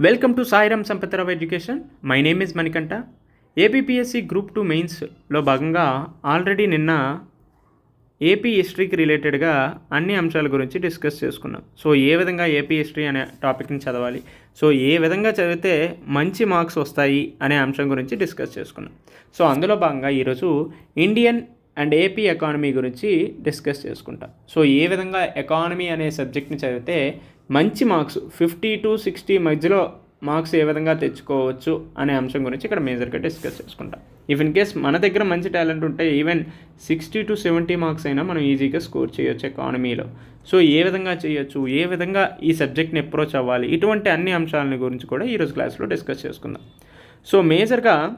Welcome to Sairam Sampatharao education my name is Manikanta APPSC group two మెయిన్స్లో భాగంగా already నిన్న AP హిస్టరీకి రిలేటెడ్గా అన్ని అంశాల గురించి డిస్కస్ చేసుకున్నాం. సో ఏ విధంగా ఏపీ హిస్టరీ అనే టాపిక్ని చదవాలి? సో ఏ విధంగా చదివితే మంచి మార్క్స్ వస్తాయి అనే అంశం గురించి డిస్కస్ చేసుకున్నాం. సో అందులో భాగంగా ఈరోజు ఇండియన్ అండ్ ఏపీ ఎకానమీ గురించి డిస్కస్ చేసుకుంటాం. సో ఏ విధంగా ఎకానమీ అనే సబ్జెక్ట్ని చదివితే మంచి మార్క్స్ ఫిఫ్టీ టు సిక్స్టీ మధ్యలో మార్క్స్ ఏ విధంగా తెచ్చుకోవచ్చు అనే అంశం గురించి ఇక్కడ మేజర్గా డిస్కస్ చేసుకుంటాం. ఇఫ్ ఇన్ కేస్ మన దగ్గర మంచి టాలెంట్ ఉంటే even sixty to seventy marks అయినా మనం ఈజీగా స్కోర్ చేయొచ్చు ఎకానమీలో సో ఏ విధంగా చేయొచ్చు ఏ విధంగా ఈ సబ్జెక్ట్ని అప్రోచ్ అవ్వాలి ఇటువంటి అన్ని అంశాలని గురించి కూడా ఈరోజు క్లాస్లో డిస్కస్ చేసుకుందాం. సో మేజర్గా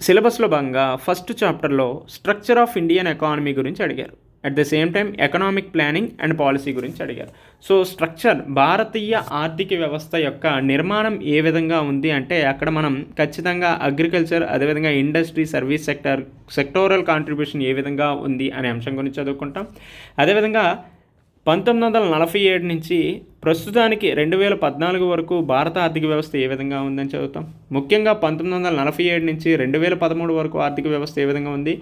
సిలబస్లో భాగంగా ఫస్ట్ చాప్టర్లో స్ట్రక్చర్ ఆఫ్ ఇండియన్ ఎకానమీ గురించి అడిగారు. At the same time economic planning and policy గురించి అడిగారు. సో స్ట్రక్చర్ భారతీయ ఆర్థిక వ్యవస్థ యొక్క నిర్మాణం ఏ విధంగా ఉంది అంటే అక్కడ మనం ఖచ్చితంగా అగ్రికల్చర్ అదేవిధంగా industry service sector sectoral contribution ఏ విధంగా ఉంది అనే అంశం గురించి చదువుకుంటాం. అదేవిధంగా పంతొమ్మిది వందల నలభై ఏడు నుంచి ప్రస్తుతానికి రెండు వేల పద్నాలుగు వరకు భారత ఆర్థిక వ్యవస్థ ఏ విధంగా ఉందని చదువుతాం. ముఖ్యంగా పంతొమ్మిది వందల నలభై ఏడు నుంచి రెండు వేల పదమూడు వరకు ఆర్థిక వ్యవస్థ ఏ విధంగా ఉంది?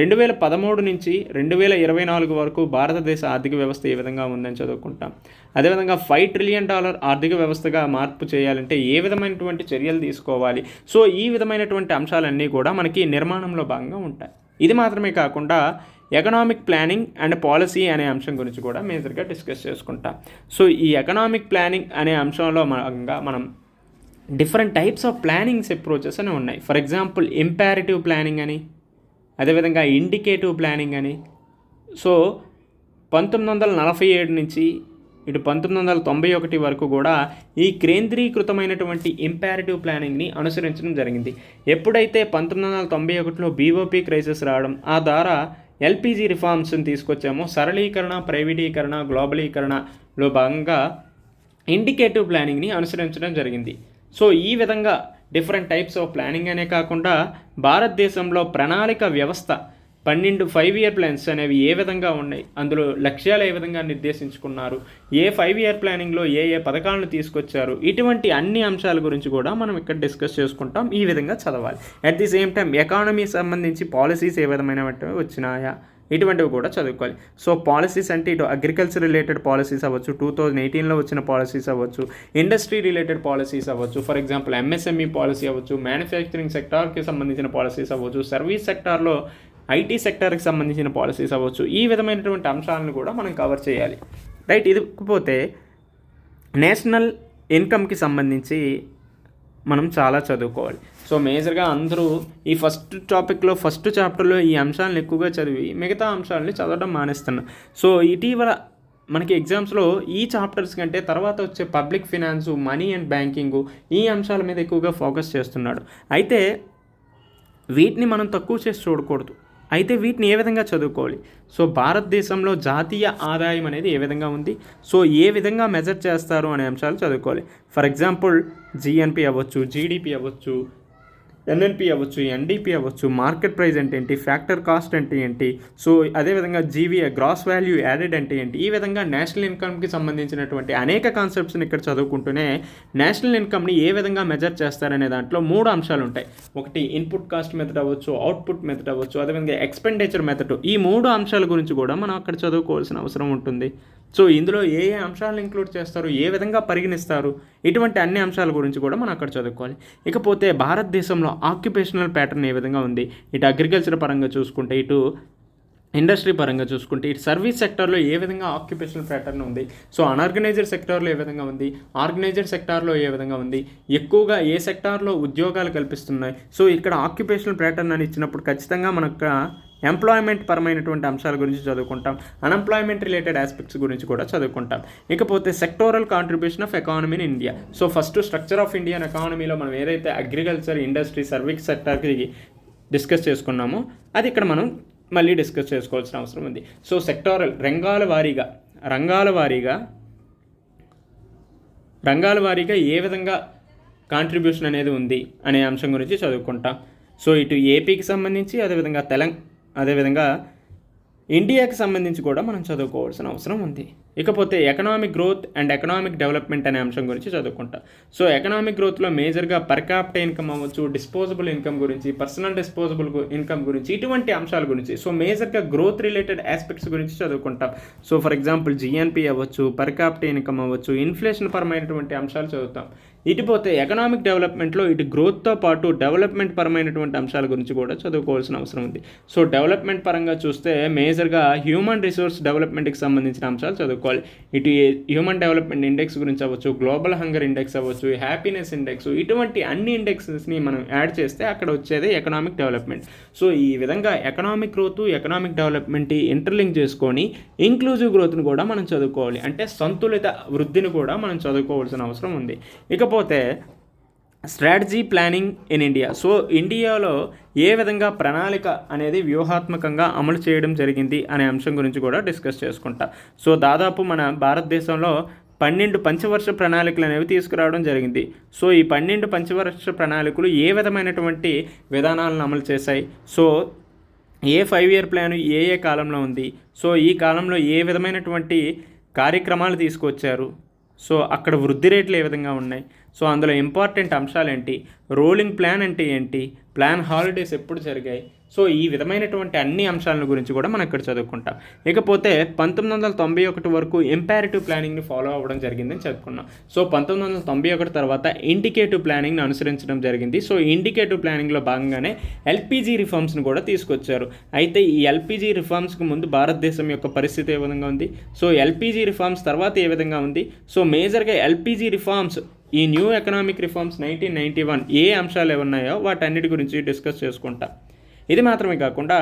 రెండు వేల పదమూడు నుంచి రెండు వేల ఇరవై నాలుగు వరకు భారతదేశ ఆర్థిక వ్యవస్థ ఏ విధంగా ఉందని చదువుకుంటాం. అదేవిధంగా ఫైవ్ ట్రిలియన్ డాలర్ ఆర్థిక వ్యవస్థగా మార్పు చేయాలంటే ఏ విధమైనటువంటి చర్యలు తీసుకోవాలి? సో ఈ విధమైనటువంటి అంశాలన్నీ కూడా మనకి నిర్మాణంలో భాగంగా ఉంటాయి. ఇది మాత్రమే కాకుండా ఎకనామిక్ ప్లానింగ్ అండ్ పాలసీ అనే అంశం గురించి కూడా మేజర్గా డిస్కస్ చేసుకుంటాం. సో ఈ ఎకనామిక్ ప్లానింగ్ అనే అంశంలో భాగంగా మనం different types of plannings approaches అని ఉన్నాయి. ఫర్ ఎగ్జాంపుల్ ఇంపారిటివ్ ప్లానింగ్ అని అదేవిధంగా ఇండికేటివ్ ప్లానింగ్ అని. సో పంతొమ్మిది వందల నలభై ఏడు నుంచి ఇటు పంతొమ్మిది వందల తొంభై ఒకటి వరకు కూడా ఈ కేంద్రీకృతమైనటువంటి ఇంపారిటివ్ ప్లానింగ్ని అనుసరించడం జరిగింది. ఎప్పుడైతే పంతొమ్మిది వందల తొంభై ఒకటిలో బీఓపీ క్రైసిస్ రావడం ఆ ద్వారా ఎల్పిజి రిఫార్మ్స్ని తీసుకొచ్చాము. సరళీకరణ ప్రైవేటీకరణ గ్లోబలీకరణలో భాగంగా ఇండికేటివ్ ప్లానింగ్ని అనుసరించడం జరిగింది. సో ఈ విధంగా డిఫరెంట్ టైప్స్ ఆఫ్ ప్లానింగ్ అనే కాకుండా భారతదేశంలో ప్రణాళిక వ్యవస్థ పన్నెండు ఫైవ్ ఇయర్ ప్లాన్స్ అనేవి ఏ విధంగా ఉన్నాయి? అందులో లక్ష్యాలు ఏ విధంగా నిర్దేశించుకున్నారు? ఏ ఫైవ్ ఇయర్ ప్లానింగ్లో ఏ ఏ పథకాలను తీసుకొచ్చారు? ఇటువంటి అన్ని అంశాల గురించి కూడా మనం ఇక్కడ డిస్కస్ చేసుకుంటాం. ఈ విధంగా చదవాలి. At the same time economy సంబంధించి పాలసీస్ ఏ విధమైనవి వచ్చినాయా? ఇటువంటివి కూడా చదువుకోవాలి. సో పాలసీస్ అంటే ఇటు అగ్రికల్చర్ రిలేటెడ్ పాలసీస్ అవ్వచ్చు టూ థౌజండ్ ఎయిటీన్లో వచ్చిన పాలసీస్ అవ్వచ్చు ఇండస్ట్రీ రిలేటెడ్ పాలసీస్ అవ్వచ్చు ఫర్ ఎగ్జాంపుల్ ఎంఎస్ఎంఈ పాలసీ అవ్వచ్చు మ్యానుఫ్యాక్చరింగ్ సెక్టార్కి సంబంధించిన పాలసీస్ అవ్వచ్చు సర్వీస్ సెక్టార్లో ఐటీ సెక్టార్కి సంబంధించిన పాలసీస్ అవ్వచ్చు. ఈ విధమైనటువంటి అంశాలను కూడా మనం కవర్ చేయాలి. రైట్ ఇదిపోతే నేషనల్ ఇన్కమ్కి సంబంధించి మనం చాలా చదువుకోవాలి. సో మేజర్గా అందరూ ఈ ఫస్ట్ టాపిక్లో ఫస్ట్ చాప్టర్లో ఈ అంశాలను ఎక్కువగా చదివి మిగతా అంశాలని చదవడం మానేస్తున్నారు. సో ఇటీవల మనకి ఎగ్జామ్స్లో ఈ చాప్టర్స్ కంటే తర్వాత వచ్చే public finance money and banking ఈ అంశాల మీద ఎక్కువగా ఫోకస్ చేస్తున్నాడు. అయితే వీటిని మనం తక్కువ చేసి చూడకూడదు. అయితే వీటిని ఏ విధంగా చదువుకోవాలి? సో భారతదేశంలో జాతీయ ఆదాయం అనేది ఏ విధంగా ఉంది? సో ఏ విధంగా మెజర్ చేస్తారు అనే అంశాలు చదువుకోవాలి. ఫర్ ఎగ్జాంపుల్ జిఎన్పి అవ్వచ్చు జీడిపి అవ్వచ్చు ఎన్ఎన్పి అవ్వచ్చు ఎన్డీపీ అవ్వచ్చు మార్కెట్ ప్రైస్ అంటే ఏంటి ఫ్యాక్టర్ కాస్ట్ అంటే ఏంటి సో అదేవిధంగా జీవీఏ గ్రాస్ వాల్యూ యాడెడ్ అంటే ఏంటి ఈ విధంగా నేషనల్ ఇన్కమ్కి సంబంధించినటువంటి అనేక కాన్సెప్ట్స్ని ఇక్కడ చదువుకుంటూనే నేషనల్ ఇన్కమ్ని ఏ విధంగా మెజర్ చేస్తారనే దాంట్లో మూడు అంశాలు ఉంటాయి. ఒకటి ఇన్పుట్ కాస్ట్ మెథడ్ అవ్వచ్చు అవుట్పుట్ మెథడ్ అవ్వచ్చు అదేవిధంగా ఎక్స్పెండిచర్ మెథడ్. ఈ మూడు అంశాల గురించి కూడా మనం అక్కడ చదువుకోవాల్సిన అవసరం ఉంటుంది. సో ఇందులో ఏ ఏ అంశాలను ఇంక్లూడ్ చేస్తారు ఏ విధంగా పరిగణిస్తారు ఇటువంటి అన్ని అంశాల గురించి కూడా మనం అక్కడ చదువుకోవాలి. ఇకపోతే భారతదేశంలో ఆక్యుపేషనల్ ప్యాటర్న్ ఏ విధంగా ఉంది? ఇటు అగ్రికల్చర్ పరంగా చూసుకుంటే ఇటు ఇండస్ట్రీ పరంగా చూసుకుంటే ఇటు సర్వీస్ సెక్టార్లో ఏ విధంగా ఆక్యుపేషనల్ ప్యాటర్న్ ఉంది? సో అన్ఆర్గనైజర్ సెక్టార్లో ఏ విధంగా ఉంది? ఆర్గనైజర్ సెక్టార్లో ఏ విధంగా ఉంది? ఎక్కువగా ఏ సెక్టార్లో ఉద్యోగాలు కల్పిస్తున్నాయి? సో ఇక్కడ ఆక్యుపేషనల్ ప్యాటర్న్ అని ఇచ్చినప్పుడు ఖచ్చితంగా మనకు ఎంప్లాయ్మెంట్ పరమైనటువంటి అంశాల గురించి చదువుకుంటాం. అన్ఎంప్లాయ్మెంట్ రిలేటెడ్ ఆస్పెక్ట్స్ గురించి కూడా చదువుకుంటాం. ఇకపోతే sectoral contribution of economy in India so first structure of Indian ఎకానమీలో మనం ఏదైతే అగ్రికల్చర్ ఇండస్ట్రీ సర్వీస్ సెక్టర్కి డిస్కస్ చేసుకున్నామో అది ఇక్కడ మనం మళ్ళీ డిస్కస్ చేసుకోవాల్సిన అవసరం ఉంది. సో సెక్టారల్ రంగాల వారీగా రంగాల వారీగా రంగాల వారీగా ఏ విధంగా కాంట్రిబ్యూషన్ అనేది ఉంది అనే అంశం గురించి చదువుకుంటాం. సో ఇటు ఏపీకి సంబంధించి అదేవిధంగా తెలంగాణ అదేవిధంగా ఇండియాకి సంబంధించి కూడా మనం చదువుకోవాల్సిన అవసరం ఉంది. ఇకపోతే economic growth and economic development అనే అంశం గురించి చదువుకుంటా. సో ఎకనామిక్ గ్రోత్లో మేజర్గా పర్ క్యాపిటల్ ఇన్కమ్ అవ్వచ్చు డిస్పోజబుల్ ఇన్కమ్ గురించి పర్సనల్ డిస్పోజబుల్ ఇన్కమ్ గురించి ఇటువంటి అంశాల గురించి. సో మేజర్గా గ్రోత్ రిలేటెడ్ ఆస్పెక్ట్స్ గురించి చదువుకుంటాం. సో ఫర్ ఎగ్జాంపుల్ జిఎన్పి అవ్వచ్చు పర్ ఇన్కమ్ అవ్వచ్చు ఇన్ఫ్లేషన్ పరమైనటువంటి అంశాలు చదువుతాం. ఇటుపోతే ఎకనామిక్ డెవలప్మెంట్లో ఇటు గ్రోత్తో పాటు డెవలప్మెంట్ పరమైనటువంటి అంశాల గురించి కూడా చదువుకోవాల్సిన అవసరం ఉంది. సో డెవలప్మెంట్ పరంగా చూస్తే మేజర్గా హ్యూమన్ రిసోర్స్ డెవలప్మెంట్కి సంబంధించిన అంశాలు చదువుకోవాలి. ఇటు హ్యూమన్ డెవలప్మెంట్ ఇండెక్స్ గురించి అవ్వచ్చు గ్లోబల్ హంగర్ ఇండెక్స్ అవ్వచ్చు హ్యాపీనెస్ ఇండెక్స్ ఇటువంటి అన్ని ఇండెక్సెస్ని మనం యాడ్ చేస్తే అక్కడ వచ్చేది ఎకనామిక్ డెవలప్మెంట్ సో ఈ విధంగా economic growth economic development interlink చేసుకొని ఇంక్లూజివ్ గ్రోత్ని కూడా మనం చదువుకోవాలి. అంటే సంతులిత వృద్ధిని కూడా మనం చదువుకోవాల్సిన అవసరం ఉంది. ఇక ఇకపోతే strategy planning in India. So ఇండియాలో ఏ విధంగా ప్రణాళిక అనేది వ్యూహాత్మకంగా అమలు చేయడం జరిగింది అనే అంశం గురించి కూడా డిస్కస్ చేసుకుంటా. సో దాదాపు మన భారతదేశంలో పన్నెండు పంచవర్ష ప్రణాళికలు అనేవి తీసుకురావడం జరిగింది. సో ఈ పన్నెండు పంచవర్ష ప్రణాళికలు ఏ విధమైనటువంటి విధానాలను అమలు చేశాయి? సో ఏ ఫైవ్ ఇయర్ ప్లాన్ ఏ ఏ కాలంలో ఉంది? సో ఈ కాలంలో ఏ విధమైనటువంటి కార్యక్రమాలు తీసుకొచ్చారు? సో అక్కడ వృద్ధి రేట్లు ఏ విధంగా ఉన్నాయి? సో అందులో ఇంపార్టెంట్ అంశాలు ఏంటి రోలింగ్ ప్లాన్ అంటే ఏంటి? ప్లాన్ హాలిడేస్ ఎప్పుడు జరిగాయి? సో ఈ విధమైనటువంటి అన్ని అంశాలను గురించి కూడా మనం ఇక్కడ చదువుకుంటాం. ఇకపోతే పంతొమ్మిది వందల తొంభై ఒకటి వరకు ఇంపారిటివ్ ప్లానింగ్ని ఫాలో అవ్వడం జరిగిందని చెప్పుకున్నాం. సో పంతొమ్మిది వందల తొంభై ఒకటి తర్వాత ఇండికేటివ్ ప్లానింగ్ని అనుసరించడం జరిగింది. సో ఇండికేటివ్ ప్లానింగ్లో భాగంగానే ఎల్పిజి రిఫార్మ్స్ని కూడా తీసుకొచ్చారు. అయితే ఈ ఎల్పిజి రిఫార్మ్స్కి ముందు భారతదేశం యొక్క పరిస్థితి ఏ విధంగా ఉంది? సో ఎల్పిజి రిఫార్మ్స్ తర్వాత ఏ విధంగా ఉంది? సో మేజర్గా ఎల్పిజి రిఫార్మ్స్ ఈ new economic reforms nineteen ninety one ఏ అంశాలు ఏమున్నాయో వాటన్నిటి గురించి డిస్కస్ చేసుకుంటా. ఇది మాత్రమే కాకుండా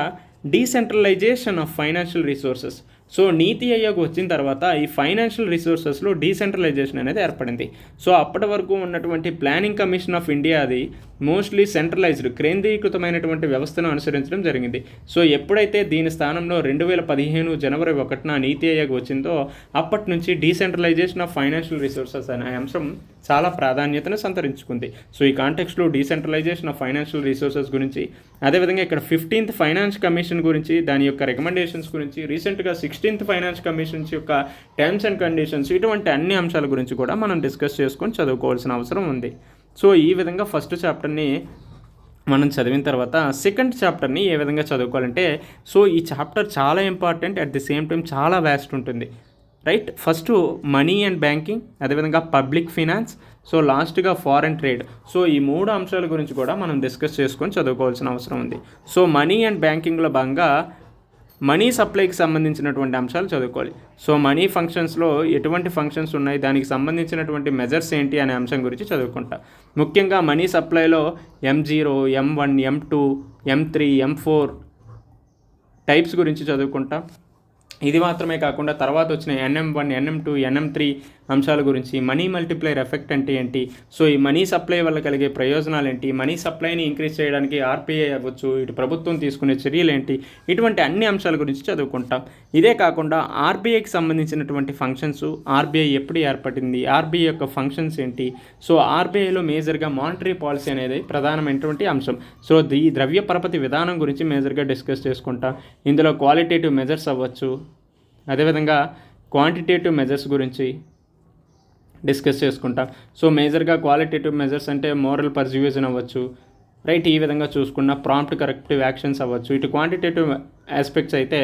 decentralisation of financial resources. So NITI Aayog వచ్చిన తర్వాత ఈ ఫైనాన్షియల్ రిసోర్సెస్లో డీసెంట్రలైజేషన్ అనేది ఏర్పడింది. సో అప్పటి వరకు ఉన్నటువంటి ప్లానింగ్ కమిషన్ ఆఫ్ ఇండియా అది మోస్ట్లీ సెంట్రలైజ్డ్ కేంద్రీకృతమైనటువంటి వ్యవస్థను అనుసరించడం జరిగింది. సో ఎప్పుడైతే దీని స్థానంలో రెండు వేల పదిహేను జనవరి ఒకటిన నీతి అయ్యోగ్ వచ్చిందో అప్పటి నుంచి డీసెంట్రలైజేషన్ ఆఫ్ ఫైనాన్షియల్ రిసోర్సెస్ అనే అంశం చాలా ప్రాధాన్యతను సంతరించుకుంది. సో ఈ కాంటెక్స్లో డీసెంట్రలైజేషన్ ఆఫ్ ఫైనాన్షియల్ రిసోర్సెస్ గురించి అదేవిధంగా ఇక్కడ ఫిఫ్టీన్త్ ఫైనాన్స్ కమిషన్ గురించి దాని యొక్క రికమెండేషన్స్ గురించి రీసెంట్గా సిక్స్టీన్త్ ఫైనాన్స్ కమిషన్స్ యొక్క టర్మ్స్ అండ్ కండిషన్స్ ఇటువంటి అన్ని అంశాల గురించి కూడా మనం డిస్కస్ చేసుకొని చదువుకోవాల్సిన అవసరం ఉంది. సో ఈ విధంగా ఫస్ట్ చాప్టర్ని మనం చదివిన తర్వాత సెకండ్ చాప్టర్ని ఏ విధంగా చదువుకోవాలంటే సో ఈ చాప్టర్ చాలా important at the same time చాలా వ్యాస్ట్ ఉంటుంది. Right? First money and banking అదేవిధంగా పబ్లిక్ ఫినాన్స్ సో లాస్ట్గా ఫారెన్ ట్రేడ్. సో ఈ మూడు అంశాల గురించి కూడా మనం డిస్కస్ చేసుకొని చదువుకోవాల్సిన అవసరం ఉంది. సో మనీ అండ్ బ్యాంకింగ్లో భాగంగా మనీ సప్లైకి సంబంధించినటువంటి అంశాలు చదువుకోవాలి. సో మనీ ఫంక్షన్స్లో ఎటువంటి ఫంక్షన్స్ ఉన్నాయి? దానికి సంబంధించినటువంటి మెజర్స్ ఏంటి అనే అంశం గురించి చదువుకుంటా. ముఖ్యంగా money సప్లైలో M zero M one M two M three M four types గురించి చదువుకుంటా. ఇది మాత్రమే కాకుండా తర్వాత వచ్చిన NM one NM two NM three అంశాల గురించి మనీ మల్టిప్లైర్ ఎఫెక్ట్ అంటే ఏంటి? సో ఈ మనీ సప్లై వల్ల కలిగే ప్రయోజనాలు ఏంటి? మనీ సప్లైని ఇంక్రీజ్ చేయడానికి ఆర్బీఐ అవ్వచ్చు ఇటు ప్రభుత్వం తీసుకునే చర్యలు ఏంటి? ఇటువంటి అన్ని అంశాల గురించి చదువుకుంటాం. ఇదే కాకుండా ఆర్బీఐకి సంబంధించినటువంటి ఫంక్షన్స్ ఆర్బీఐ ఎప్పుడు ఏర్పడింది? ఆర్బీఐ యొక్క ఫంక్షన్స్ ఏంటి? సో ఆర్బీఐలో మేజర్గా మానిటరీ పాలసీ అనేది ప్రధానమైనటువంటి అంశం. సో ఈ ద్రవ్య పరపతి విధానం గురించి మేజర్గా డిస్కస్ చేసుకుంటాం. ఇందులో క్వాలిటేటివ్ మెజర్స్ అవ్వచ్చు అదేవిధంగా క్వాంటిటేటివ్ మెజర్స్ గురించి డిస్కస్ చేసుకుంటాం. సో మేజర్గా క్వాలిటేటివ్ మెజర్స్ అంటే మోరల్ పర్జ్యూజన్ అవ్వచ్చు. రైట్ ఈ విధంగా చూసుకున్న ప్రాంప్ట్ కరెక్టివ్ యాక్షన్స్ అవ్వచ్చు. ఇటు క్వాంటిటేటివ్ ఆస్పెక్ట్స్ అయితే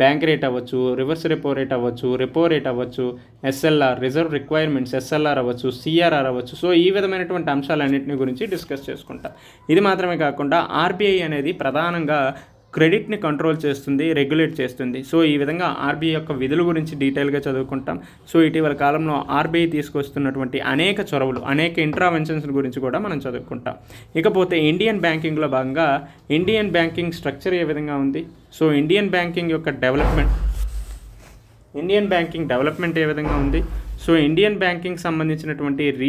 బ్యాంక్ రేట్ అవ్వచ్చు రివర్స్ రెపో రేట్ అవ్వచ్చు రెపో రేట్ అవ్వచ్చు ఎస్ఎల్ఆర్ రిజర్వ్ రిక్వైర్మెంట్స్ ఎస్ఎల్ఆర్ అవ్వచ్చు సిఆర్ఆర్ అవ్వచ్చు. సో ఈ విధమైనటువంటి అంశాలన్నింటిని గురించి డిస్కస్ చేసుకుంటాం. ఇది మాత్రమే కాకుండా ఆర్బీఐ అనేది ప్రధానంగా క్రెడిట్ని కంట్రోల్ చేస్తుంది రెగ్యులేట్ చేస్తుంది. సో ఈ విధంగా ఆర్బీఐ యొక్క విధుల గురించి డీటెయిల్గా చదువుకుంటాం. సో ఇటీవల కాలంలో ఆర్బీఐ తీసుకొస్తున్నటువంటి అనేక చొరవలు అనేక ఇంట్రావెన్షన్స్ గురించి కూడా మనం చదువుకుంటాం. ఇకపోతే ఇండియన్ బ్యాంకింగ్లో భాగంగా ఇండియన్ బ్యాంకింగ్ స్ట్రక్చర్ ఏ విధంగా ఉంది? సో ఇండియన్ బ్యాంకింగ్ యొక్క డెవలప్మెంట్ ఇండియన్ బ్యాంకింగ్ డెవలప్మెంట్ ఏ విధంగా ఉంది? సో ఇండియన్ బ్యాంకింగ్ సంబంధించినటువంటి రీ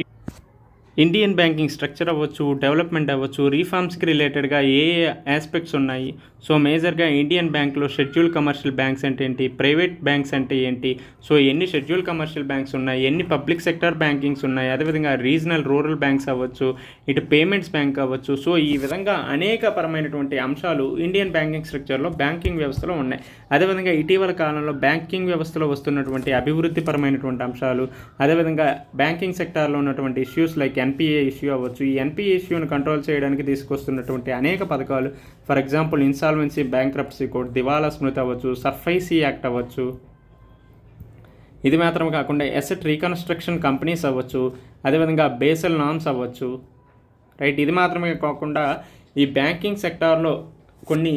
ఇండియన్ బ్యాంకింగ్ స్ట్రక్చర్ అవ్వచ్చు డెవలప్మెంట్ అవ్వచ్చు రీఫార్మ్స్కి రిలేటెడ్గా ఏ ఏ ఆస్పెక్ట్స్ ఉన్నాయి? సో మేజర్గా ఇండియన్ బ్యాంక్లో షెడ్యూల్ కమర్షియల్ బ్యాంక్స్ అంటే ఏంటి? ప్రైవేట్ బ్యాంక్స్ అంటే ఏంటి? సో ఎన్ని షెడ్యూల్ కమర్షియల్ బ్యాంక్స్ ఉన్నాయి? ఎన్ని పబ్లిక్ సెక్టర్ బ్యాంకింగ్స్ ఉన్నాయి? అదేవిధంగా రీజనల్ రూరల్ బ్యాంక్స్ అవ్వచ్చు ఇటు పేమెంట్స్ బ్యాంక్ అవ్వచ్చు. సో ఈ విధంగా అనేక పరమైనటువంటి అంశాలు ఇండియన్ బ్యాంకింగ్ స్ట్రక్చర్లో బ్యాంకింగ్ వ్యవస్థలో ఉన్నాయి. అదేవిధంగా ఇటీవల కాలంలో బ్యాంకింగ్ వ్యవస్థలో వస్తున్నటువంటి అభివృద్ధి పరమైనటువంటి అంశాలు అదేవిధంగా బ్యాంకింగ్ సెక్టార్లో ఉన్నటువంటి ఇష్యూస్ లైక్ ఎన్పిఏ ఇష్యూ అవ్వచ్చు. ఈ ఎన్పిఏ ఇష్యూని కంట్రోల్ చేయడానికి తీసుకొస్తున్నటువంటి అనేక పథకాలు for example insolvency bankruptcy code దివాలా స్మృతి అవ్వచ్చు సర్ఫైసీ యాక్ట్ అవ్వచ్చు. ఇది మాత్రం కాకుండా ఎసెట్ రీకన్స్ట్రక్షన్ కంపెనీస్ అవ్వచ్చు అదేవిధంగా బేసల్ నామ్స్ అవ్వచ్చు. రైట్ ఇది మాత్రమే కాకుండా ఈ బ్యాంకింగ్ సెక్టార్లో కొన్ని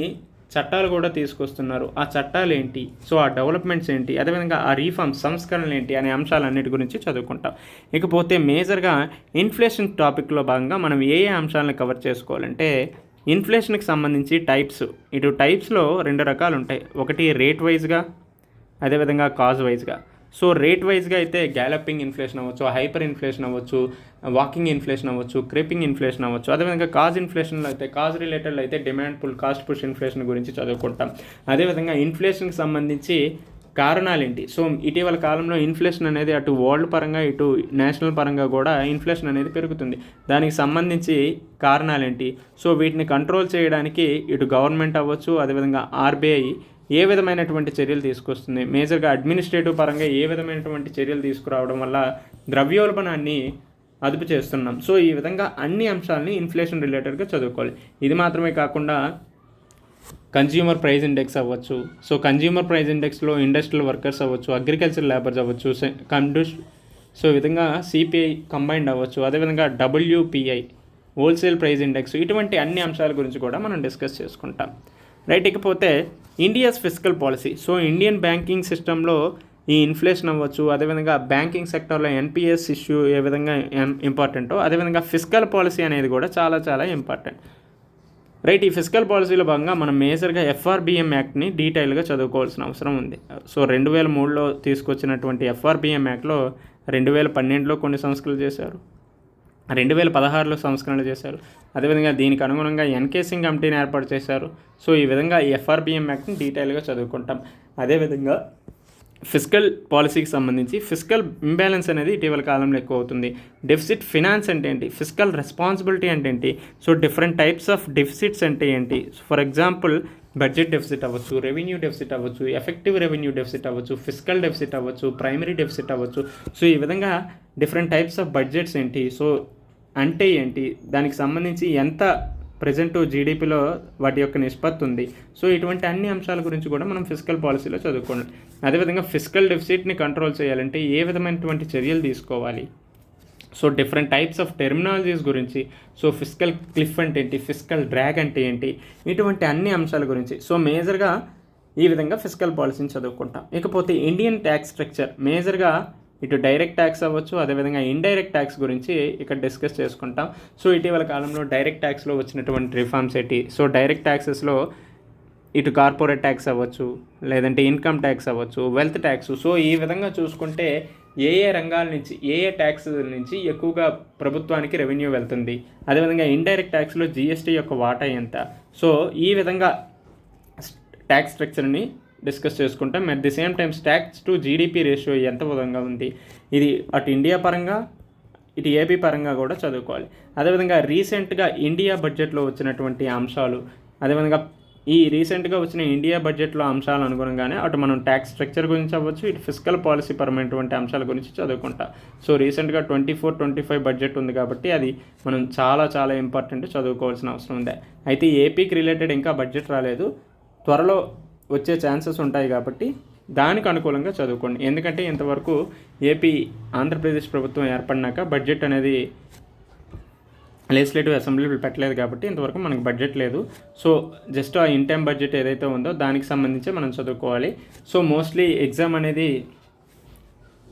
చట్టాలు కూడా తీసుకొస్తున్నారు. ఆ చట్టాలు ఏంటి? సో ఆ డెవలప్మెంట్స్ ఏంటి? అదేవిధంగా ఆ రీఫార్మ్స్ సంస్కరణలు ఏంటి అనే అంశాలన్నిటి గురించి చదువుకుంటాం. ఇకపోతే మేజర్గా ఇన్ఫ్లేషన్ టాపిక్లో భాగంగా మనం ఏ ఏ అంశాలను కవర్ చేసుకోవాలంటే ఇన్ఫ్లేషన్కి సంబంధించి టైప్స్. ఇటు టైప్స్లో రెండు రకాలు ఉంటాయి ఒకటి రేట్ వైజ్గా అదేవిధంగా కాజ్ వైజ్గా. సో రేట్ వైజ్గా అయితే గ్యాలపింగ్ ఇన్ఫ్లేషన్ అవ్వచ్చు హైపర్ ఇన్ఫ్లేషన్ అవ్వచ్చు వాకింగ్ ఇన్ఫ్లేషన్ అవ్వచ్చు క్రీపింగ్ ఇన్ఫ్లేషన్ అవ్వచ్చు. అదేవిధంగా కాజ్ ఇన్ఫ్లేషన్లో అయితే కాజ్ రిలేటెడ్ అయితే demand pull cost push inflation గురించి చదువుకుంటాం. అదేవిధంగా ఇన్ఫ్లేషన్కి సంబంధించి కారణాలు ఏంటి? సో ఇటీవల కాలంలో ఇన్ఫ్లేషన్ అనేది అటు వరల్డ్ పరంగా ఇటు నేషనల్ పరంగా కూడా ఇన్ఫ్లేషన్ అనేది పెరుగుతుంది. దానికి సంబంధించి కారణాలు ఏంటి? సో వీటిని కంట్రోల్ చేయడానికి ఇటు గవర్నమెంట్ అవ్వచ్చు అదేవిధంగా ఆర్బీఐ ఏ విధమైనటువంటి చర్యలు తీసుకొస్తుంది? మేజర్గా అడ్మినిస్ట్రేటివ్ పరంగా ఏ విధమైనటువంటి చర్యలు తీసుకురావడం వల్ల ద్రవ్యోల్బణాన్ని అదుపు చేస్తున్నాం? సో ఈ విధంగా అన్ని అంశాలని ఇన్ఫ్లేషన్ రిలేటెడ్గా చదువుకోవాలి. ఇది మాత్రమే కాకుండా కన్జ్యూమర్ ప్రైస్ ఇండెక్స్ అవ్వచ్చు. సో కన్జ్యూమర్ ప్రైస్ ఇండెక్స్లో ఇండస్ట్రియల్ వర్కర్స్ అవ్వచ్చు అగ్రికల్చర్ లేబర్స్ అవ్వచ్చు కండ్యూస్ సో ఈ విధంగా సిపిఐ కంబైన్డ్ అవ్వచ్చు. అదేవిధంగా డబ్ల్యూపిఐ హోల్సేల్ ప్రైస్ ఇండెక్స్ ఇటువంటి అన్ని అంశాల గురించి కూడా మనం డిస్కస్ చేసుకుంటాం. రైట్ ఇకపోతే India's fiscal policy so Indian banking సిస్టంలో ఈ ఇన్ఫ్లేషన్ అవ్వచ్చు అదేవిధంగా బ్యాంకింగ్ సెక్టర్లో ఎన్పిఎస్ ఇష్యూ ఏ విధంగా ఇంపార్టెంటో అదేవిధంగా ఫిజికల్ పాలసీ అనేది కూడా చాలా చాలా ఇంపార్టెంట్ రైట్ ఈ ఫిజికల్ పాలసీలో భాగంగా మనం మేజర్గా ఎఫ్ఆర్బిఎం యాక్ట్ని డీటెయిల్గా చదువుకోవాల్సిన అవసరం ఉంది. సో రెండు వేల మూడులో తీసుకొచ్చినటువంటి ఎఫ్ఆర్బిఎం యాక్ట్లో రెండు వేల పన్నెండులో కొన్ని సంస్కరణలు చేశారు. రెండు వేల పదహారులో సంస్కరణలు చేశారు. అదేవిధంగా దీనికి అనుగుణంగా ఎన్కేసింగ్ కమిటీని ఏర్పాటు చేశారు. సో ఈ విధంగా ఎఫ్ఆర్బిఎం యాక్ట్ని డీటెయిల్గా చదువుకుంటాం. అదేవిధంగా ఫిజికల్ పాలసీకి సంబంధించి ఫిజికల్ ఇంబ్యాలెన్స్ అనేది ఇటీవల కాలంలో ఎక్కువ అవుతుంది. డెఫిసిట్ ఫినాన్స్ అంటే ఏంటి? ఫిజికల్ రెస్పాన్సిబిలిటీ అంటే ఏంటి? So different types of deficits అంటే ఏంటి? ఫర్ ఎగ్జాంపుల్ బడ్జెట్ డెఫిసిట్ అవ్వచ్చు రెవెన్యూ డెఫిసిట్ అవ్వచ్చు ఎఫెక్టివ్ రెవెన్యూ డెఫిసిట్ అవ్వచ్చు ఫిజికల్ డెఫిసిట్ అవ్వచ్చు ప్రైమరీ డెఫిసిట్ అవ్వచ్చు. సో ఈ విధంగా డిఫరెంట్ టైప్స్ ఆఫ్ బడ్జెట్స్ ఏంటి? సో అంటే ఏంటి? దానికి సంబంధించి ఎంత ప్రజెంట్ జీడిపిలో వాటి యొక్క నిష్పత్తి ఉంది. సో ఇటువంటి అన్ని అంశాల గురించి కూడా మనం ఫిజికల్ పాలసీలో చదువుకోండి. అదేవిధంగా ఫిజికల్ డెఫిసిట్ని కంట్రోల్ చేయాలంటే ఏ విధమైనటువంటి చర్యలు తీసుకోవాలి? So different types of terminologies గురించి సో ఫిజికల్ క్లిఫ్ అంటే ఏంటి? ఫిజికల్ డ్రాగ్ అంటే ఏంటి? ఇటువంటి అన్ని అంశాల గురించి. సో మేజర్గా ఈ విధంగా ఫిజికల్ పాలసీని చదువుకుంటాం. ఇకపోతే ఇండియన్ ట్యాక్స్ స్ట్రక్చర్ మేజర్గా ఇటు డైరెక్ట్ ట్యాక్స్ అవ్వచ్చు అదేవిధంగా ఇండైరెక్ట్ ట్యాక్స్ గురించి ఇక్కడ డిస్కస్ చేసుకుంటాం. సో ఇటీవల కాలంలో డైరెక్ట్ ట్యాక్స్లో వచ్చినటువంటి రిఫార్మ్స్ ఏంటి? సో డైరెక్ట్ ట్యాక్సెస్లో ఇటు కార్పొరేట్ ట్యాక్స్ అవ్వచ్చు లేదంటే ఇన్కమ్ ట్యాక్స్ అవ్వచ్చు వెల్త్ ట్యాక్స్. సో ఈ విధంగా చూసుకుంటే ఏ ఏ రంగాల నుంచి ఏ ఏ ట్యాక్స్ నుంచి ఎక్కువగా ప్రభుత్వానికి రెవెన్యూ వెళ్తుంది? అదేవిధంగా ఇండైరెక్ట్ ట్యాక్స్లో జిఎస్టీ యొక్క వాటా ఎంత? సో ఈ విధంగా ట్యాక్స్ స్ట్రక్చర్ని డిస్కస్ చేసుకుంటాం. At the same time tax to GDP ratio ఎంత విధంగా ఉంది? ఇది అటు ఇండియా పరంగా ఇటు ఏపీ పరంగా కూడా చదువుకోవాలి. అదేవిధంగా రీసెంట్గా ఇండియా బడ్జెట్లో వచ్చినటువంటి అంశాలు అదేవిధంగా ఈ రీసెంట్గా వచ్చిన ఇండియా బడ్జెట్లో అంశాలు అనుగుణంగానే అటు మనం ట్యాక్స్ స్ట్రక్చర్ గురించి అవ్వచ్చు ఇటు ఫిజికల్ పాలసీ పరమైనటువంటి అంశాల గురించి చదువుకుంటాం. సో రీసెంట్గా twenty four twenty five budget ఉంది కాబట్టి అది మనం చాలా చాలా ఇంపార్టెంట్ చదువుకోవాల్సిన అవసరం ఉంది. అయితే ఏపీకి రిలేటెడ్ ఇంకా బడ్జెట్ రాలేదు. త్వరలో వచ్చే ఛాన్సెస్ ఉంటాయి కాబట్టి దానికి అనుకూలంగా చదువుకోండి. ఎందుకంటే ఇంతవరకు ఏపీ ఆంధ్రప్రదేశ్ ప్రభుత్వం ఏర్పడినాక బడ్జెట్ అనేది లెజిస్లేటివ్ అసెంబ్లీ పెట్టలేదు కాబట్టి ఇంతవరకు మనకు బడ్జెట్ లేదు. సో జస్ట్ ఆ ఇన్ టైం బడ్జెట్ ఏదైతే ఉందో దానికి సంబంధించి మనం చదువుకోవాలి. సో మోస్ట్లీ ఎగ్జామ్ అనేది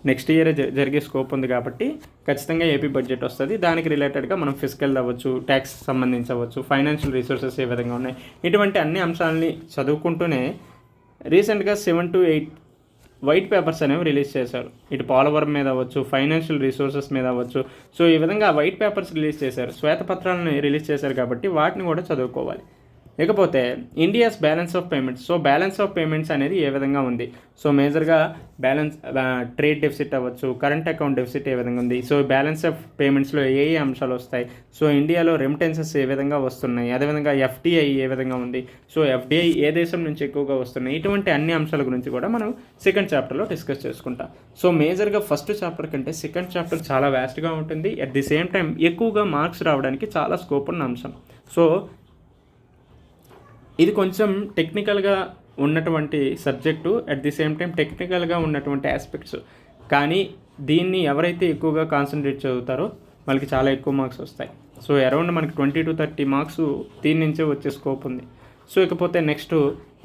నెక్స్ట్ ఇయర్ జరిగే స్కోప్ ఉంది కాబట్టి ఖచ్చితంగా ఏపీ బడ్జెట్ వస్తుంది. దానికి రిలేటెడ్గా మనం ఫిజికల్ అవ్వచ్చు ట్యాక్స్ సంబంధించవచ్చు ఫైనాన్షియల్ రిసోర్సెస్ ఏ విధంగా ఉన్నాయి. ఇటువంటి అన్ని అంశాలని చదువుకుంటూనే రీసెంట్గా seven to eight white papers అనేవి రిలీజ్ చేశారు. ఇటు పోలవరం మీద అవ్వచ్చు ఫైనాన్షియల్ రిసోర్సెస్ మీద అవ్వచ్చు. సో ఈ విధంగా వైట్ పేపర్స్ రిలీజ్ చేశారు. శ్వేతపత్రాలను రిలీజ్ చేశారు కాబట్టి వాటిని కూడా చదువుకోవాలి. ఇకపోతే India's balance of payments. So balance of payments అనేది ఏ విధంగా ఉంది? సో మేజర్గా బ్యాలెన్స్ ట్రేడ్ డెఫిసిట్ అవ్వచ్చు కరెంట్ అకౌంట్ డెఫిసిట్ ఏ విధంగా ఉంది? సో బ్యాలెన్స్ ఆఫ్ పేమెంట్స్లో ఏ ఏ అంశాలు వస్తాయి? సో ఇండియాలో రెమిటెన్సెస్ ఏ విధంగా వస్తున్నాయి? అదేవిధంగా ఎఫ్డిఐ ఏ విధంగా ఉంది? సో ఎఫ్డిఐ ఏ దేశం నుంచి ఎక్కువగా వస్తున్నాయి? ఇటువంటి అన్ని అంశాల గురించి కూడా మనం సెకండ్ చాప్టర్లో డిస్కస్ చేసుకుంటాం. సో మేజర్గా ఫస్ట్ చాప్టర్ కంటే సెకండ్ చాప్టర్ చాలా వ్యాస్ట్గా ఉంటుంది. అట్ ది సేమ్ టైం ఎక్కువగా మార్క్స్ రావడానికి చాలా స్కోప్ ఉన్న అంశం. సో ఇది కొంచెం టెక్నికల్గా ఉన్నటువంటి subject at the same time టెక్నికల్గా ఉన్నటువంటి ఆస్పెక్ట్స్ కానీ దీన్ని ఎవరైతే ఎక్కువగా కాన్సన్ట్రేట్ చదువుతారో వాళ్ళకి చాలా ఎక్కువ మార్క్స్ వస్తాయి. సో అరౌండ్ మనకి ట్వంటీ టు థర్టీ మార్క్స్ దీని నుంచే వచ్చే స్కోప్ ఉంది. సో ఇకపోతే next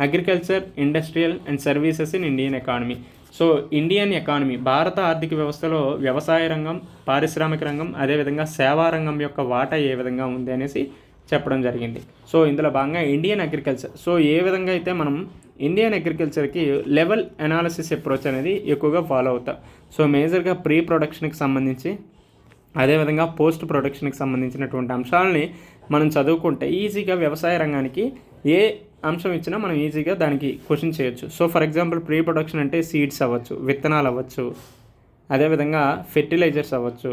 agriculture industrial and services in Indian economy so Indian economy భారత ఆర్థిక వ్యవస్థలో వ్యవసాయ రంగం పారిశ్రామిక రంగం అదేవిధంగా సేవా రంగం యొక్క వాటా ఏ విధంగా ఉంది అనేసి చెప్పడం జరిగింది. సో ఇందులో భాగంగా ఇండియన్ అగ్రికల్చర్ సో ఏ విధంగా అయితే మనం ఇండియన్ అగ్రికల్చర్కి లెవెల్ అనాలిసిస్ అప్రోచ్ అనేది ఎక్కువగా ఫాలో అవుతాం. సో మేజర్గా ప్రీ ప్రొడక్షన్కి సంబంధించి అదేవిధంగా పోస్ట్ ప్రొడక్షన్కి సంబంధించినటువంటి అంశాలని మనం చదువుకుంటే ఈజీగా వ్యవసాయ రంగానికి ఏ అంశం ఇచ్చినా మనం ఈజీగా దానికి క్వశ్చన్ చేయొచ్చు. So for example pre production అంటే సీడ్స్ అవ్వచ్చు విత్తనాలు అవ్వచ్చు అదేవిధంగా ఫెర్టిలైజర్స్ అవ్వచ్చు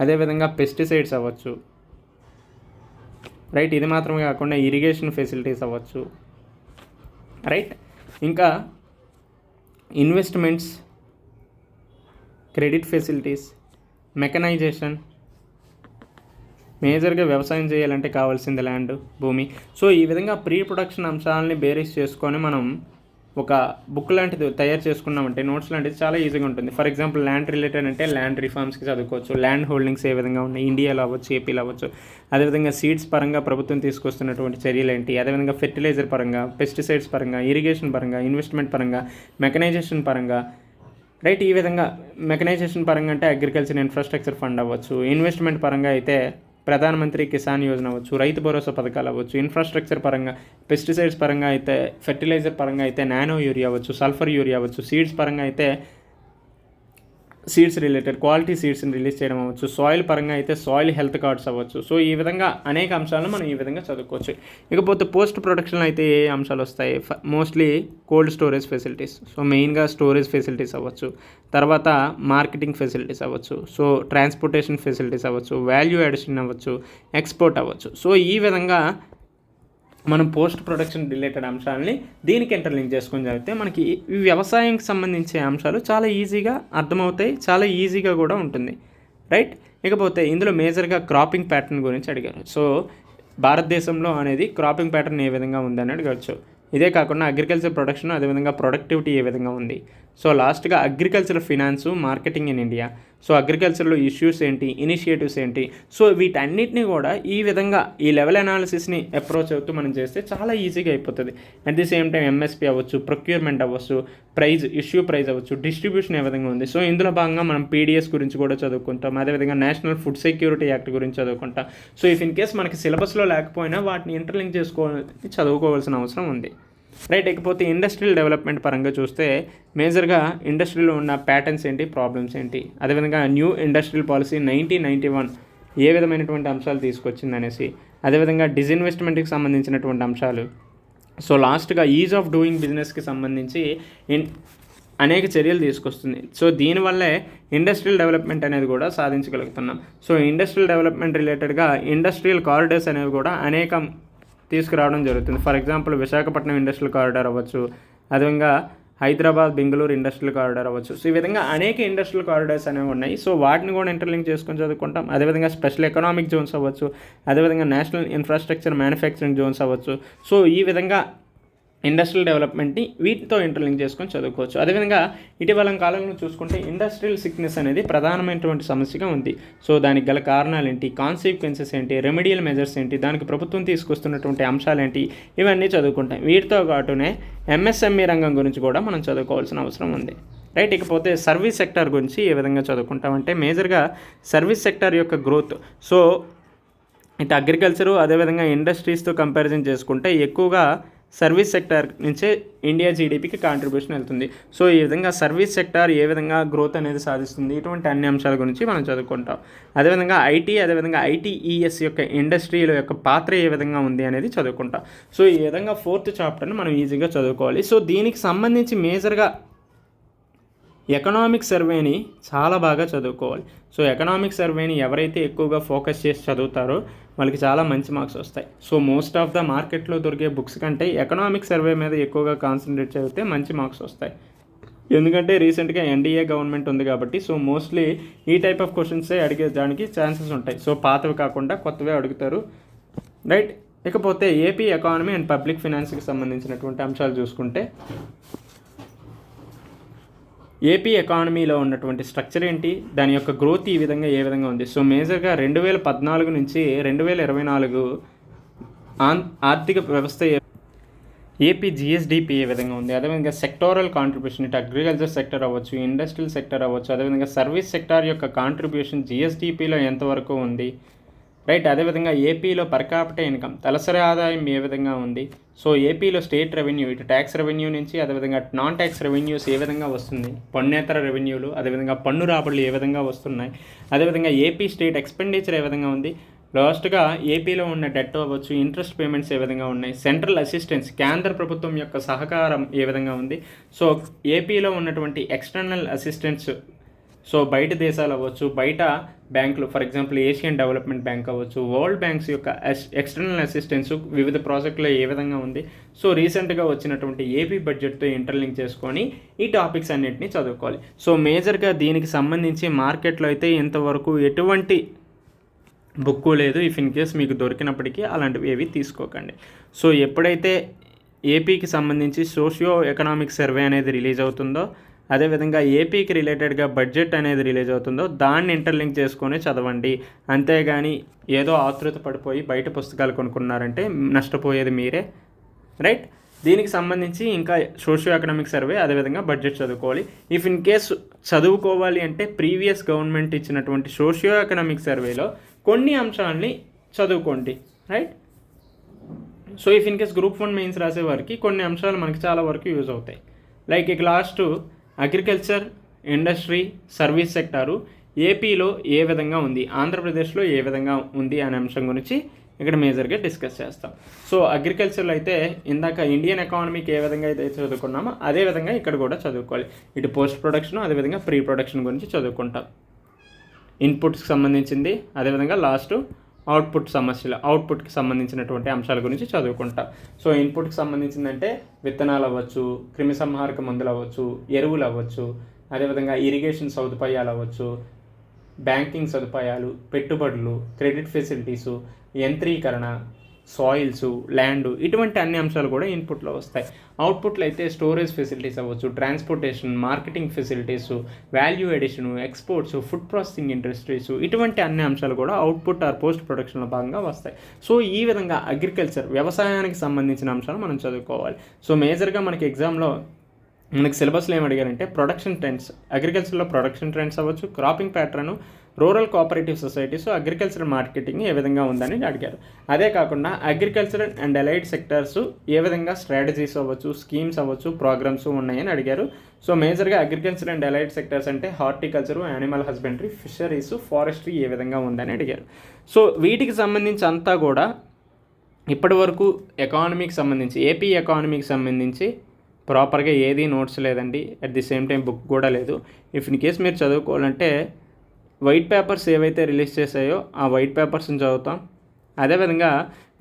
అదేవిధంగా పెస్టిసైడ్స్ అవ్వచ్చు. రైట్ ఇది మాత్రమే కాకుండా ఇరిగేషన్ ఫెసిలిటీస్ అవ్వచ్చు. రైట్ ఇంకా ఇన్వెస్ట్మెంట్స్ క్రెడిట్ ఫెసిలిటీస్ మెకనైజేషన్ మేజర్గా వ్యవసాయం చేయాలంటే కావాల్సింది ల్యాండ్ భూమి. సో ఈ విధంగా ప్రీ ప్రొడక్షన్ అంశాలని బేరీస్ చేసుకొని మనం ఒక బుక్ లాంటిది తయారు చేసుకున్నామంటే నోట్స్ లాంటిది చాలా ఈజీగా ఉంటుంది. ఫర్ ఎగ్జాంపుల్ ల్యాండ్ రిలేటెడ్ అంటే ల్యాండ్ రిఫార్మ్స్కి చదువుకోవచ్చు. ల్యాండ్ హోల్డింగ్స్ ఏ విధంగా ఉన్నాయి? ఇండియాలో అవ్వచ్చు ఏపీలో అవ్వచ్చు. అదేవిధంగా సీడ్స్ పరంగా ప్రభుత్వం తీసుకొస్తున్నటువంటి చర్యలు ఏంటి? అదేవిధంగా ఫెర్టిలైజర్ పరంగా పెస్టిసైడ్స్ పరంగా ఇరిగేషన్ పరంగా ఇన్వెస్ట్మెంట్ పరంగా మెకనైజేషన్ పరంగా. రైట్ ఈ విధంగా మెకనైజేషన్ పరంగా అంటే అగ్రికల్చర్ ఇన్ఫ్రాస్ట్రక్చర్ ఫండ్ అవ్వచ్చు. ఇన్వెస్ట్మెంట్ పరంగా అయితే ప్రధానమంత్రి కిసాన్ యోజన అవ్వచ్చు రైతు భరోసా పథకాలు అవ్వచ్చు ఇన్ఫ్రాస్ట్రక్చర్ పరంగా పెస్టిసైడ్స్ పరంగా అయితే ఫెర్టిలైజర్ పరంగా అయితే నానో యూరియా అవ్వచ్చు సల్ఫర్ యూరియా అవ్వచ్చు సీడ్స్ పరంగా అయితే సీడ్స్ రిలేటెడ్ క్వాలిటీ సీడ్స్ని రిలీజ్ చేయడం అవ్వచ్చు. సాయిల్ పరంగా అయితే సాయిల్ హెల్త్ కార్డ్స్ అవ్వచ్చు. సో ఈ విధంగా అనేక అంశాలను మనం ఈ విధంగా చదువుకోవచ్చు. ఇకపోతే పోస్ట్ ప్రొడక్షన్ అయితే ఏ ఏ అంశాలు వస్తాయి? Mostly cold storage facilities so మెయిన్గా స్టోరేజ్ ఫెసిలిటీస్ అవ్వచ్చు. తర్వాత మార్కెటింగ్ ఫెసిలిటీస్ అవ్వచ్చు. సో ట్రాన్స్పోర్టేషన్ ఫెసిలిటీస్ అవ్వచ్చు. వాల్యూ అడిషన్ అవ్వచ్చు. ఎక్స్పోర్ట్ అవ్వచ్చు. సో ఈ విధంగా మనం పోస్ట్ ప్రొడక్షన్ రిలేటెడ్ అంశాలని దీనికి ఇంటర్లింక్ చేసుకొని చదివితే మనకి ఈ వ్యవసాయంకి సంబంధించే అంశాలు చాలా ఈజీగా అర్థమవుతాయి చాలా ఈజీగా కూడా ఉంటుంది. రైట్ ఇకపోతే ఇందులో మేజర్గా క్రాపింగ్ ప్యాటర్న్ గురించి అడిగారు. సో భారతదేశంలో అనేది క్రాపింగ్ ప్యాటర్న్ ఏ విధంగా ఉందని అడగచ్చు ఇదే కాకుండా అగ్రికల్చర్ ప్రొడక్షన్ అదేవిధంగా ప్రొడక్టివిటీ ఏ విధంగా ఉంది? సో లాస్ట్గా agriculture finance marketing in India. So అగ్రికల్చర్లో issues ఏంటి ఇనిషియేటివ్స్ ఏంటి. సో వీటన్నిటిని కూడా ఈ విధంగా ఈ లెవెల్ అనాలిసిస్ని అప్రోచ్ అవుతూ మనం చేస్తే చాలా ఈజీగా అయిపోతుంది. At the same time MSP అవ్వచ్చు ప్రొక్యూర్మెంట్ అవ్వచ్చు ప్రైజ్ ఇష్యూ ప్రైజ్ అవ్వచ్చు డిస్ట్రిబ్యూషన్ ఏ విధంగా ఉంది. సో ఇందులో భాగంగా మనం పీడిఎస్ గురించి కూడా చదువుకుంటాం. అదేవిధంగా నేషనల్ ఫుడ్ సెక్యూరిటీ యాక్ట్ గురించి చదువుకుంటాం. సో ఇఫ్ ఇన్ కేస్ మనకి సిలబస్లో లేకపోయినా వాటిని ఇంటర్లింక్ చేసుకోవాలని చదువుకోవాల్సిన అవసరం ఉంది. రైట్ ఇకపోతే ఇండస్ట్రియల్ డెవలప్మెంట్ పరంగా చూస్తే మేజర్గా ఇండస్ట్రీలో ఉన్న ప్యాటర్న్స్ ఏంటి ప్రాబ్లమ్స్ ఏంటి? అదేవిధంగా new industrial policy nineteen ninety one ఏ విధమైనటువంటి అంశాలు తీసుకొచ్చింది అనేసి అదేవిధంగా డిజిన్వెస్ట్మెంట్కి సంబంధించినటువంటి అంశాలు. సో లాస్ట్గా ఈజ్ ఆఫ్ డూయింగ్ బిజినెస్కి సంబంధించి ఇన్ అనేక చర్యలు తీసుకొస్తుంది. సో దీనివల్లే ఇండస్ట్రియల్ డెవలప్మెంట్ అనేది కూడా సాధించగలుగుతున్నాం. సో ఇండస్ట్రియల్ డెవలప్మెంట్ రిలేటెడ్గా ఇండస్ట్రియల్ కారిడర్స్ అనేవి కూడా అనేక తీసుకురావడం జరుగుతుంది. For example Visakhapatnam industrial corridor అవ్వచ్చు అదేవిధంగా హైదరాబాద్ బెంగళూరు ఇండస్ట్రియల్ కారిడార్ అవ్వచ్చు. సో ఈ విధంగా అనేక ఇండస్ట్రియల్ కారిడార్స్ అనేవి ఉన్నాయి. సో వాటిని కూడా ఇంటర్లింక్ చేసుకొని చదువుకుంటాం. అదేవిధంగా స్పెషల్ ఎకనామిక్ జోన్స్ అవ్వచ్చు అదేవిధంగా నేషనల్ ఇన్ఫ్రాస్ట్రక్చర్ మ్యానుఫ్యాక్చరింగ్ జోన్స్ అవ్వచ్చు. సో ఈ విధంగా ఇండస్ట్రియల్ డెవలప్మెంట్ని వీటితో ఇంటర్లింక్ చేసుకొని చదువుకోవచ్చు. అదేవిధంగా ఇటీవల కాలంలో చూసుకుంటే ఇండస్ట్రియల్ సిక్నెస్ అనేది ప్రధానమైనటువంటి సమస్యగా ఉంది. సో దానికి గల కారణాలు ఏంటి కాన్సిక్వెన్సెస్ ఏంటి? రెమెడియల్ మెజర్స్ ఏంటి? దానికి ప్రభుత్వం తీసుకొస్తున్నటువంటి అంశాలు ఏంటి ఇవన్నీ చదువుకుంటాం. వీటితో పాటునే ఎంఎస్ఎంఈ రంగం గురించి కూడా మనం చదువుకోవాల్సిన అవసరం ఉంది. రైట్? ఇకపోతే సర్వీస్ సెక్టర్ గురించి ఏ విధంగా చదువుకుంటామంటే మేజర్గా సర్వీస్ సెక్టర్ యొక్క గ్రోత్. సో ఇటు అగ్రికల్చరు అదేవిధంగా ఇండస్ట్రీస్తో కంపారిజన్ చేసుకుంటే ఎక్కువగా సర్వీస్ సెక్టార్ నుంచే ఇండియా జీడిపికి కాంట్రిబ్యూషన్ వెళ్తుంది. సో ఈ విధంగా సర్వీస్ సెక్టార్ ఏ విధంగా గ్రోత్ అనేది సాధిస్తుంది? ఇటువంటి అన్ని అంశాల గురించి మనం చదువుకుంటాం. అదేవిధంగా ఐటీ అదేవిధంగా ఐటీఈఎస్ యొక్క ఇండస్ట్రీల యొక్క పాత్ర ఏ విధంగా ఉంది అనేది చదువుకుంటాం. సో ఈ విధంగా ఫోర్త్ చాప్టర్ని మనం ఈజీగా చదువుకోవాలి. సో దీనికి సంబంధించి మేజర్గా ఎకనామిక్ సర్వేని చాలా బాగా చదువుకోవాలి. సో ఎకనామిక్ సర్వేని ఎవరైతే ఎక్కువగా ఫోకస్ చేసి చదువుతారో వాళ్ళకి చాలా మంచి మార్క్స్ వస్తాయి. సో మోస్ట్ ఆఫ్ ద మార్కెట్లో దొరికే బుక్స్ కంటే ఎకనామిక్ సర్వే మీద ఎక్కువగా కాన్సన్ట్రేట్ చదివితే మంచి మార్క్స్ వస్తాయి. ఎందుకంటే రీసెంట్గా ఎన్డీఏ గవర్నమెంట్ ఉంది కాబట్టి సో మోస్ట్లీ ఈ టైప్ ఆఫ్ క్వశ్చన్సే అడిగేదానికి ఛాన్సెస్ ఉంటాయి. సో పాతవి కాకుండా కొత్తవే అడుగుతారు. రైట్ ఇకపోతే ఏపీ ఎకానమీ అండ్ పబ్లిక్ ఫినాన్స్కి సంబంధించినటువంటి అంశాలు చూసుకుంటే ఏపీ ఎకానమీలో ఉన్నటువంటి స్ట్రక్చర్ ఏంటి? దాని యొక్క గ్రోత్ ఈ విధంగా ఏ విధంగా ఉంది? సో మేజర్గా రెండు వేల పద్నాలుగు నుంచి రెండు వేల ఇరవై నాలుగు ఆన్ ఆర్థిక వ్యవస్థ ఏపీ జిఎస్డిపి ఏ విధంగా ఉంది? అదేవిధంగా సెక్టోరల్ కాంట్రిబ్యూషన్ ఇటు అగ్రికల్చర్ సెక్టర్ అవ్వచ్చు ఇండస్ట్రియల్ సెక్టర్ అవ్వచ్చు అదేవిధంగా సర్వీస్ సెక్టార్ యొక్క కాంట్రిబ్యూషన్ జిఎస్డిపిలో ఎంతవరకు ఉంది? రైట్ అదేవిధంగా ఏపీలో పర్ ఇన్కమ్ తలసరి ఆదాయం ఏ విధంగా ఉంది? సో ఏపీలో స్టేట్ రెవెన్యూ ఇటు ట్యాక్స్ రెవెన్యూ నుంచి అదేవిధంగా నాన్ ట్యాక్స్ రెవెన్యూస్ ఏ విధంగా వస్తుంది? పన్నేతర రెవెన్యూలు అదేవిధంగా పన్ను రాబడులు ఏ విధంగా వస్తున్నాయి? అదేవిధంగా ఏపీ స్టేట్ ఎక్స్పెండిచర్ ఏ విధంగా ఉంది? లాస్ట్గా ఏపీలో ఉన్న డెట్ అవ్వచ్చు ఇంట్రెస్ట్ పేమెంట్స్ ఏ విధంగా ఉన్నాయి? సెంట్రల్ అసిస్టెన్స్ కేంద్ర ప్రభుత్వం యొక్క సహకారం ఏ విధంగా ఉంది? సో ఏపీలో ఉన్నటువంటి ఎక్స్టర్నల్ అసిస్టెన్స్ సో బయట దేశాలు అవ్వచ్చు బయట బ్యాంకులు for example Asian development bank అవ్వచ్చు వరల్డ్ బ్యాంక్స్ యొక్క ఎక్స్టర్నల్ అసిస్టెన్స్ వివిధ ప్రాజెక్టులో ఏ విధంగా ఉంది. సో రీసెంట్గా వచ్చినటువంటి ఏపీ బడ్జెట్తో ఇంటర్లింక్ చేసుకొని ఈ టాపిక్స్ అన్నింటినీ చదువుకోవాలి. సో మేజర్గా దీనికి సంబంధించి మార్కెట్లో అయితే ఇంతవరకు ఎటువంటి బుక్కు లేదు. ఇఫ్ ఇన్ కేస్ మీకు దొరికినప్పటికీ అలాంటివి ఏవి తీసుకోకండి. సో ఎప్పుడైతే ఏపీకి సంబంధించి సోషియో ఎకనామిక్ సర్వే అనేది రిలీజ్ అవుతుందో అదేవిధంగా ఏపీకి రిలేటెడ్గా బడ్జెట్ అనేది రిలీజ్ అవుతుందో దాన్ని ఇంటర్లింక్ చేసుకొని చదవండి. అంతేగాని ఏదో ఆతృత పడిపోయి బయట పుస్తకాలు కొనుక్కున్నారంటే నష్టపోయేది మీరే. రైట్? దీనికి సంబంధించి ఇంకా సోషియో ఎకనామిక్ సర్వే అదేవిధంగా బడ్జెట్ చదువుకోవాలి. ఇఫ్ ఇన్ కేస్ చదువుకోవాలి అంటే ప్రీవియస్ గవర్నమెంట్ ఇచ్చినటువంటి సోషియో ఎకనామిక్ సర్వేలో కొన్ని అంశాలని చదువుకోండి. Right? So if in case group one mains రాసే వారికి కొన్ని అంశాలు మనకి చాలా వరకు యూజ్ అవుతాయి. లైక్ ఇక last agriculture industry service sector ఏపీలో ఏ విధంగా ఉంది ఆంధ్రప్రదేశ్లో ఏ విధంగా ఉంది అనే అంశం గురించి ఇక్కడ మేజర్గా డిస్కస్ చేస్తాం. సో అగ్రికల్చర్లో అయితే ఇందాక ఇండియన్ ఎకానమీకి ఏ విధంగా అయితే చదువుకున్నామో అదే విధంగా ఇక్కడ కూడా చదువుకోవాలి. ఇటు పోస్ట్ ప్రొడక్షన్ అదేవిధంగా ప్రీ ప్రొడక్షన్ గురించి చదువుకుంటాం. ఇన్పుట్స్కి సంబంధించింది అదేవిధంగా లాస్ట్ అవుట్పుట్ సమస్యలు అవుట్పుట్కి సంబంధించినటువంటి అంశాల గురించి చదువుకుంటాం. సో ఇన్పుట్కి సంబంధించిందంటే విత్తనాలు అవ్వచ్చు క్రిమి సంహారక మందులు అవ్వచ్చు ఎరువులు అవ్వచ్చు అదేవిధంగా ఇరిగేషన్ సదుపాయాలు అవ్వచ్చు బ్యాంకింగ్ సదుపాయాలు పెట్టుబడులు క్రెడిట్ ఫెసిలిటీసు యంత్రీకరణ సాయిల్స్ ల్యాండ్ ఇటువంటి అన్ని అంశాలు కూడా ఇన్పుట్లో వస్తాయి. అవుట్పుట్లో అయితే స్టోరేజ్ ఫెసిలిటీస్ అవ్వచ్చు transportation marketing facilities value addition exports food processing industries ఇటువంటి అన్ని అంశాలు కూడా అవుట్పుట్ ఆర్ పోస్ట్ ప్రొడక్షన్లో భాగంగా వస్తాయి. సో ఈ విధంగా అగ్రికల్చర్ వ్యవసాయానికి సంబంధించిన అంశాలు మనం చదువుకోవాలి. సో మేజర్గా మనకి ఎగ్జామ్లో మనకి సిలబస్లో ఏం అడిగారంటే ప్రొడక్షన్ ట్రెండ్స్ అగ్రికల్చర్లో ప్రొడక్షన్ ట్రెండ్స్ అవ్వచ్చు cropping pattern rural cooperative societies agriculture marketing ఏ విధంగా ఉందని అడిగారు. అదే కాకుండా అగ్రికల్చర్ అండ్ అలైడ్ సెక్టర్స్ ఏ విధంగా స్ట్రాటజీస్ అవ్వచ్చు స్కీమ్స్ అవ్వచ్చు ప్రోగ్రామ్స్ ఉన్నాయని అడిగారు. సో మేజర్గా అగ్రికల్చర్ అండ్ అలైడ్ సెక్టర్స్ అంటే horticulture animal husbandry fisheries forestry ఏ విధంగా ఉందని అడిగారు. సో వీటికి సంబంధించి అంతా కూడా ఇప్పటి వరకు ఎకానమీకి సంబంధించి ఏపీ ఎకానమీకి సంబంధించి ప్రాపర్గా ఏది నోట్స్ లేదండి. At the same time book కూడా లేదు. ఇఫ్ ఇన్ కేస్ మీరు చదువుకోవాలంటే వైట్ పేపర్స్ ఏవైతే రిలీజ్ చేశాయో ఆ వైట్ పేపర్స్ని చదువుతాం. అదేవిధంగా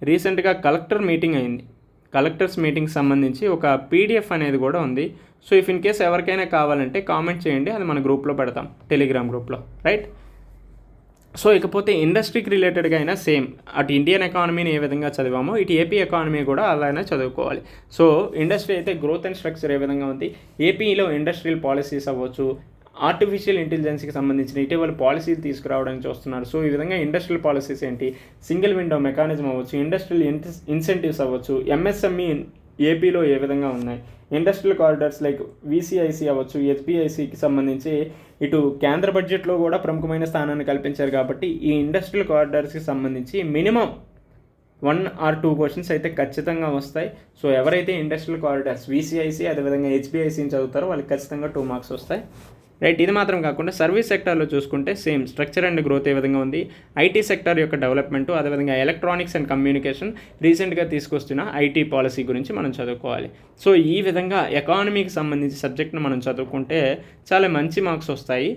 రీసెంట్గా కలెక్టర్ మీటింగ్ అయింది. కలెక్టర్స్ మీటింగ్ సంబంధించి ఒక పీడిఎఫ్ అనేది కూడా ఉంది. సో ఇఫ్ ఇన్ కేస్ ఎవరికైనా కావాలంటే కామెంట్ చేయండి అది మన గ్రూప్లో పెడతాం టెలిగ్రామ్ గ్రూప్లో రైట్? సో ఇకపోతే ఇండస్ట్రీకి రిలేటెడ్గా అయినా సేమ్ అటు ఇండియన్ ఎకానమీని ఏ విధంగా చదివామో ఇటు ఏపీ ఎకానమీ కూడా అలానే చదువుకోవాలి. సో ఇండస్ట్రీ అయితే గ్రోత్ అండ్ స్ట్రక్చర్ ఏ విధంగా ఉంది? ఏపీలో ఇండస్ట్రియల్ పాలసీస్ అవ్వచ్చు ఆర్టిఫిషియల్ ఇంటెలిజెన్స్కి సంబంధించిన ఇటీవల పాలసీలు తీసుకురావడానికి చూస్తున్నారు. సో ఈ విధంగా ఇండస్ట్రియల్ పాలసీస్ ఏంటి? సింగిల్ విండో మెకానిజం అవ్వచ్చు ఇండస్ట్రియల్ ఇన్సెంటివ్స్ అవ్వచ్చు ఎంఎస్ఎంఈ ఏపీలో ఏ విధంగా ఉన్నాయి? ఇండస్ట్రియల్ కారిడార్స్ లైక్ వీసీఐసీ అవ్వచ్చు హెచ్బిఐసికి సంబంధించి ఇటు కేంద్ర బడ్జెట్లో కూడా ప్రముఖమైన స్థానాన్ని కల్పించారు కాబట్టి ఈ ఇండస్ట్రియల్ కారిడార్స్కి సంబంధించి minimum one or two questions అయితే ఖచ్చితంగా వస్తాయి. సో ఎవరైతే ఇండస్ట్రియల్ కారిడార్స్ వీసీఐసీ అదేవిధంగా హెచ్బిఐసీని చదువుతారో వాళ్ళకి ఖచ్చితంగా టూ మార్క్స్ వస్తాయి. రైట్ ఇది మాత్రం కాకుండా సర్వీస్ సెక్టర్లో చూసుకుంటే సేమ్ స్ట్రక్చర్ అండ్ గ్రోత్ ఏ విధంగా ఉంది? ఐటీ సెక్టార్ యొక్క డెవలప్మెంట్ అదేవిధంగా ఎలక్ట్రానిక్స్ అండ్ కమ్యూనికేషన్ రీసెంట్గా తీసుకొస్తున్న ఐటీ పాలసీ గురించి మనం చదువుకోవాలి. సో ఈ విధంగా ఎకానమీకి సంబంధించి సబ్జెక్ట్ను మనం చదువుకుంటే చాలా మంచి మార్క్స్ వస్తాయి.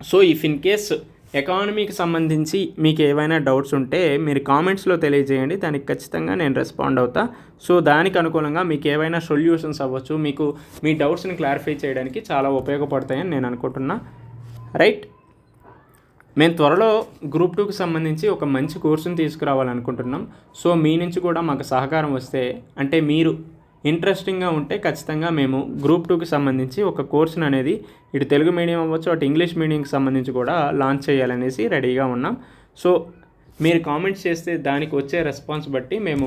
సో ఇఫ్ ఇన్ కేస్ ఎకానమీకి సంబంధించి మీకు ఏవైనా డౌట్స్ ఉంటే మీరు కామెంట్స్లో తెలియజేయండి. దానికి ఖచ్చితంగా నేను రెస్పాండ్ అవుతా. సో దానికి అనుకూలంగా మీకు ఏవైనా సొల్యూషన్స్ అవ్వచ్చు మీకు మీ డౌట్స్ని క్లారిఫై చేయడానికి చాలా ఉపయోగపడతాయని నేను అనుకుంటున్నా. రైట్? మేము త్వరలో గ్రూప్ టూకి సంబంధించి ఒక మంచి కోర్సుని తీసుకురావాలనుకుంటున్నాం. సో మీ నుంచి కూడా మాకు సహకారం వస్తే అంటే మీరు ఇంట్రెస్టింగ్గా ఉంటే ఖచ్చితంగా మేము గ్రూప్ టూకి సంబంధించి ఒక కోర్సును అనేది ఇటు తెలుగు మీడియం అవ్వచ్చు అటు ఇంగ్లీష్ మీడియంకి సంబంధించి కూడా లాంచ్ చేయాలనేసి రెడీగా ఉన్నాం. సో మీరు కామెంట్స్ చేస్తే దానికి వచ్చే రెస్పాన్స్ బట్టి మేము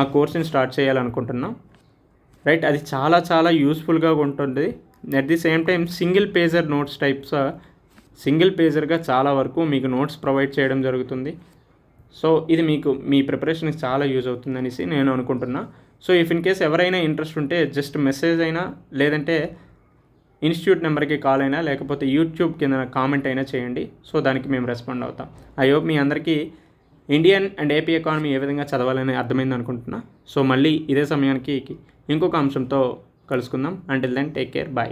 ఆ కోర్సుని స్టార్ట్ చేయాలనుకుంటున్నాం. రైట్ అది చాలా చాలా యూస్ఫుల్గా ఉంటుంది at the same time single pager notes types single పేజర్గా చాలా వరకు మీకు నోట్స్ ప్రొవైడ్ చేయడం జరుగుతుంది. సో ఇది మీకు మీ ప్రిపరేషన్కి చాలా యూజ్ అవుతుందనేసి నేను అనుకుంటున్నా. సో ఇఫ్ ఇన్ కేస్ ఎవరైనా ఇంట్రెస్ట్ ఉంటే జస్ట్ మెసేజ్ అయినా లేదంటే ఇన్స్టిట్యూట్ నెంబర్కి కాల్ అయినా లేకపోతే యూట్యూబ్ కింద కామెంట్ అయినా చేయండి. సో దానికి మేము రెస్పాండ్ అవుతాం. ఐ హోప్ మీ అందరికీ ఇండియన్ అండ్ ఏపీ ఎకానమీ ఏ విధంగా చదవాలని అర్థమైంది అనుకుంటున్నా. సో మళ్ళీ ఇదే సమయానికి ఇంకొక అంశంతో కలుసుకుందాం. Until then take care bye